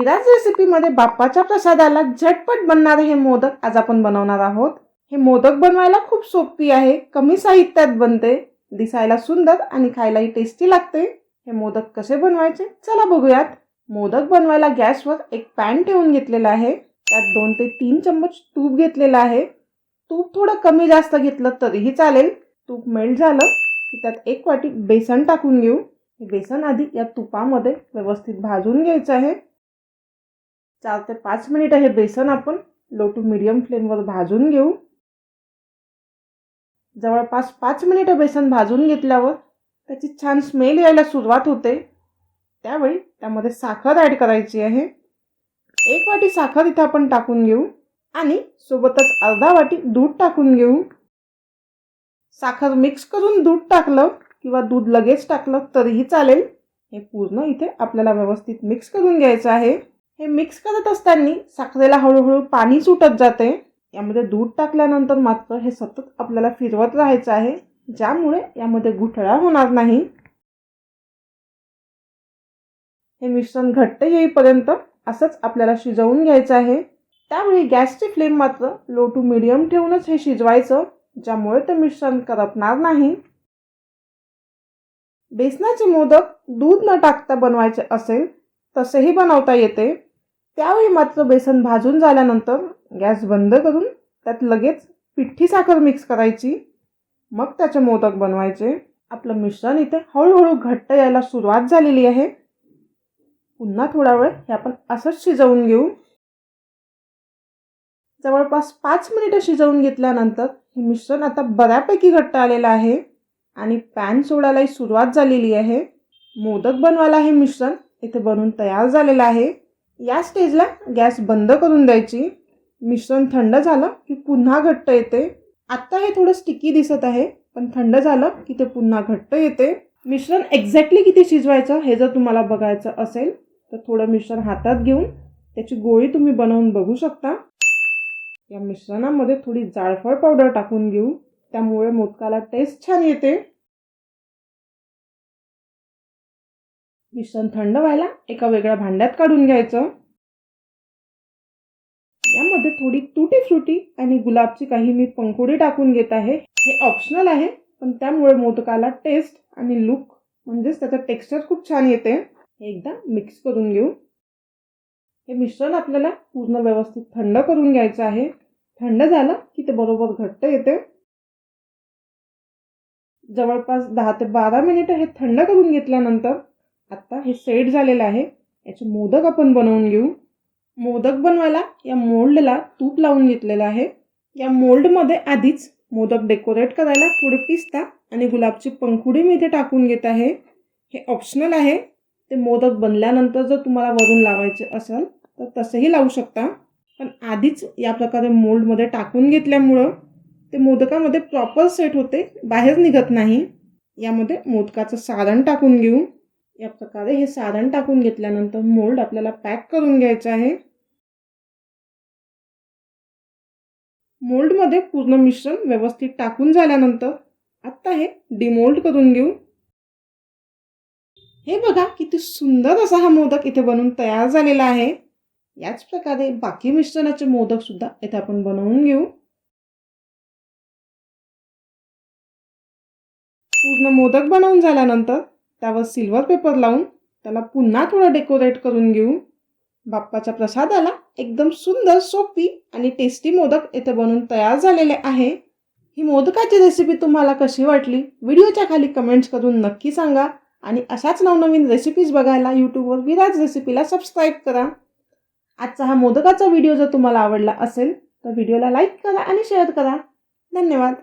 विराज रेसिपीमध्ये बाप्पाच्या प्रसादाला झटपट बनणारे हे मोदक आज आपण बनवणार आहोत. हे मोदक बनवायला खूप सोपी आहे कमी साहित्यात बनते दिसायला सुंदर आणि खायलाही टेस्टी लागते. हे मोदक कसे बनवायचे? चला बघूयात. मोदक बनवायला गॅसवर एक पॅन ठेवून घेतलेला आहे. त्यात दोन ते तीन चम्मच तूप घेतलेलं आहे. तूप थोडं कमी जास्त घेतलं तरीही चालेल. तूप मेल्ट झालं की त्यात एक वाटी बेसन टाकून घेऊ. बेसन आधी या तुपामध्ये व्यवस्थित भाजून घ्यायचं आहे. चार ते पाच मिनिटं हे बेसन आपण लो टू मिडियम फ्लेमवर भाजून घेऊ. जवळपास पाच मिनिटं बेसन भाजून घेतल्यावर त्याची छान स्मेल यायला सुरुवात होते. त्यावेळी त्यामध्ये साखर ॲड करायची आहे. एक वाटी साखर इथं आपण टाकून घेऊ. आणि सोबतच अर्धा वाटी दूध टाकून घेऊ. साखर मिक्स करून दूध टाकलं किंवा दूध लगेच टाकलं तरीही चालेल. हे पूर्ण इथे आपल्याला व्यवस्थित मिक्स करून घ्यायचं आहे. हे मिक्स करत असताना साखरेला हळूहळू पाणी सुटत जाते. यामध्ये दूध टाकल्यानंतर मात्र हे सतत आपल्याला फिरवत राहायचं आहे. ज्यामुळे यामध्ये गुठळा होणार नाही. हे मिश्रण घट्ट येईपर्यंत असंच आपल्याला शिजवून घ्यायचं आहे. त्यावेळी गॅसची फ्लेम मात्र लो टू मिडियम ठेवूनच हे शिजवायचं ज्यामुळे ते मिश्रण करपणार नाही. बेसनाचे मोदक दूध न टाकता बनवायचे असेल तसेही बनवता येते. त्यावेळी मात्र बेसन भाजून झाल्यानंतर गॅस बंद करून त्यात लगेच पिठ्ठी साखर मिक्स करायची. मग त्याचे मोदक बनवायचे. आपलं मिश्रण इथे हळूहळू घट्ट यायला सुरुवात झालेली आहे. पुन्हा थोडा वेळ हे आपण असंच शिजवून घेऊ. जवळपास पाच मिनिटं शिजवून घेतल्यानंतर हे मिश्रण आता बऱ्यापैकी घट्ट आलेलं आहे आणि पॅन सोडायलाही सुरुवात झालेली आहे. मोदक बनवायला हे मिश्रण इथे बनवून तयार झालेलं आहे. या स्टेजला गॅस बंद करून द्यायची. मिश्रण थंड झालं की पुन्हा घट्ट येते. आत्ता हे थोडं स्टिकी दिसत आहे पण थंड झालं की ते पुन्हा घट्ट येते. मिश्रण एक्झॅक्टली किती शिजवायचं हे जर तुम्हाला बघायचं असेल तर थोडं मिश्रण हातात घेऊन त्याची गोळी तुम्ही बनवून बघू शकता. या मिश्रणामध्ये थोडी जाळफळ पावडर टाकून घेऊ. त्यामुळे मोदकाला टेस्ट छान येते. मिश्रण थंड व्हायला एका वेगळ्या भांड्यात काढून घ्यायचं. यामध्ये थोडी तुटी फ्रुटी आणि गुलाबची काही मी पंखुडी टाकून घेत आहे. हे ऑप्शनल आहे पण त्यामुळे मोदकाला टेस्ट आणि लुक म्हणजेच त्याचं टेक्स्चर खूप छान येते. हे एकदा मिक्स करून घेऊ. हे मिश्रण आपल्याला पूर्ण व्यवस्थित थंड करून घ्यायचं आहे. थंड झालं की ते बरोबर घट्ट येते. जवळपास दहा ते बारा मिनिटं हे थंड करून घेतल्यानंतर आत्ता हे सेट झालेलं आहे. याचे मोदक आपण बनवून घेऊ. मोदक बनवायला या मोल्डला तूप लावून घेतलेलं आहे. या मोल्डमध्ये आधीच मोदक डेकोरेट करायला थोडे पिस्ता आणि गुलाबची पंखुडी मी इथे टाकून घेत आहे. हे ऑप्शनल आहे. ते मोदक बनल्यानंतर जर तुम्हाला वरून लावायचे असेल तर तसंही लावू शकता. पण आधीच या प्रकारे मोल्डमध्ये टाकून घेतल्यामुळं ते मोदकामध्ये प्रॉपर सेट होते बाहेर निघत नाही. यामध्ये मोदकाचं सारण टाकून घेऊ. या प्रकारे हे सारण टाकून घेतल्यानंतर मोल्ड आपल्याला पॅक करून घ्यायचं आहे. मोल्डमध्ये पूर्ण मिश्रण व्यवस्थित टाकून झाल्यानंतर आत्ता हे डिमोल्ड करून घेऊ. हे बघा किती सुंदर असा हा मोदक इथे बनवून तयार झालेला आहे. याच प्रकारे बाकी मिश्रणाचे मोदक सुद्धा इथे आपण बनवून घेऊ. पूर्ण मोदक बनवून झाल्यानंतर त्यावर सिल्वर पेपर लावून त्याला पुन्हा थोडं डेकोरेट करून घेऊ. बाप्पाच्या प्रसादाला एकदम सुंदर सोपी आणि टेस्टी मोदक इथे बनवून तयार झालेले आहे. ही मोदकाची रेसिपी तुम्हाला कशी वाटली? व्हिडिओच्या खाली कमेंट्स करून नक्की सांगा आणि अशाच नवनवीन रेसिपीज बघायला यूट्यूबवर विराज रेसिपीला सबस्क्राईब करा. आजचा हा मोदकाचा व्हिडिओ जर तुम्हाला आवडला असेल तर व्हिडिओला लाईक करा आणि शेअर करा. धन्यवाद.